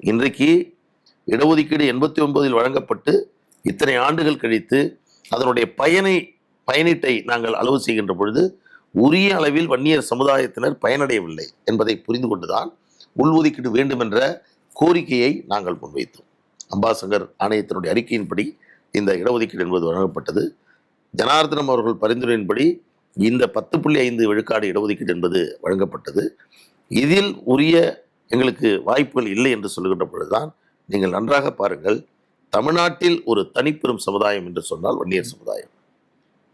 இன்றைக்கு இடஒதுக்கீடு எண்பத்தி ஒன்பதில் வழங்கப்பட்டு இத்தனை ஆண்டுகள் கழித்து அதனுடைய பயனை பயனீட்டை நாங்கள் அளவு செய்கின்ற பொழுது உரிய அளவில் வன்னியர் சமுதாயத்தினர் பயனடையவில்லை என்பதை புரிந்து கொண்டுதான் உள்ஒதுக்கீடு வேண்டும் என்ற கோரிக்கையை நாங்கள் முன்வைத்தோம். அம்பாசங்கர் ஆணையத்தினுடைய அறிக்கையின்படி இந்த இடஒதுக்கீடு என்பது வழங்கப்பட்டது. ஜனார்தனம் அவர்கள் பரிந்துரையின்படி இந்த பத்து புள்ளி ஐந்து விழுக்காடு இடஒதுக்கீடு என்பது வழங்கப்பட்டது. இதில் உரிய எங்களுக்கு வாய்ப்புகள் இல்லை என்று சொல்லுகின்ற பொழுதுதான் நீங்கள் நன்றாக பாருங்கள் தமிழ்நாட்டில் ஒரு தனிப்பெரும் சமுதாயம் என்று சொன்னால் வன்னியர் சமுதாயம்.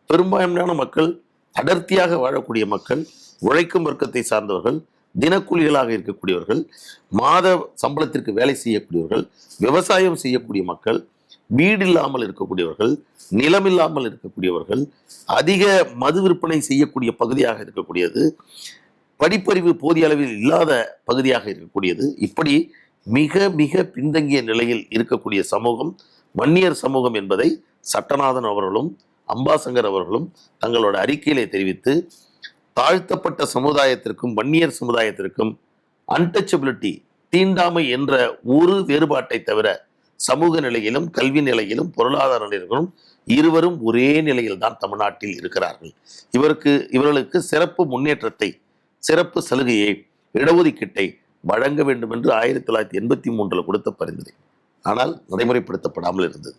பெரும்பான்மையான மக்கள் அடர்த்தியாக வாழக்கூடிய மக்கள் உழைக்கும் வர்க்கத்தை சார்ந்தவர்கள் தினக்கூலிகளாக இருக்கக்கூடியவர்கள் மாத சம்பளத்திற்கு வேலை செய்யக்கூடியவர்கள் விவசாயம் செய்யக்கூடிய மக்கள் வீடு இல்லாமல் இருக்கக்கூடியவர்கள் நிலம் இல்லாமல் இருக்கக்கூடியவர்கள் அதிக மது விற்பனை செய்யக்கூடிய பகுதியாக இருக்கக்கூடியது படிப்பறிவு போதிய அளவில் இல்லாத பகுதியாக இருக்கக்கூடியது. இப்படி மிக மிக பின்தங்கிய நிலையில் இருக்கக்கூடிய சமூகம் வன்னியர் சமூகம் என்பதை சட்டநாதன் அவர்களும் அம்பாசங்கர் அவர்களும் தங்களோட அறிக்கையிலே தெரிவித்து தாழ்த்தப்பட்ட சமுதாயத்திற்கும் வன்னியர் சமுதாயத்திற்கும் அன்டச்சபிலிட்டி தீண்டாமை என்ற ஒரு வேறுபாட்டை தவிர சமூக நிலையிலும் கல்வி நிலையிலும் பொருளாதார நிலையிலும் இருவரும் ஒரே நிலையில் தான் தமிழ்நாட்டில் இருக்கிறார்கள். இவருக்கு இவர்களுக்கு சிறப்பு முன்னேற்றத்தை சிறப்பு சலுகையை இடஒதுக்கீட்டை வழங்க வேண்டும் என்று ஆயிரத்தி தொள்ளாயிரத்தி எண்பத்தி மூன்றில் கொடுத்த பரிந்துரை. ஆனால் நடைமுறைப்படுத்தப்படாமல் இருந்தது.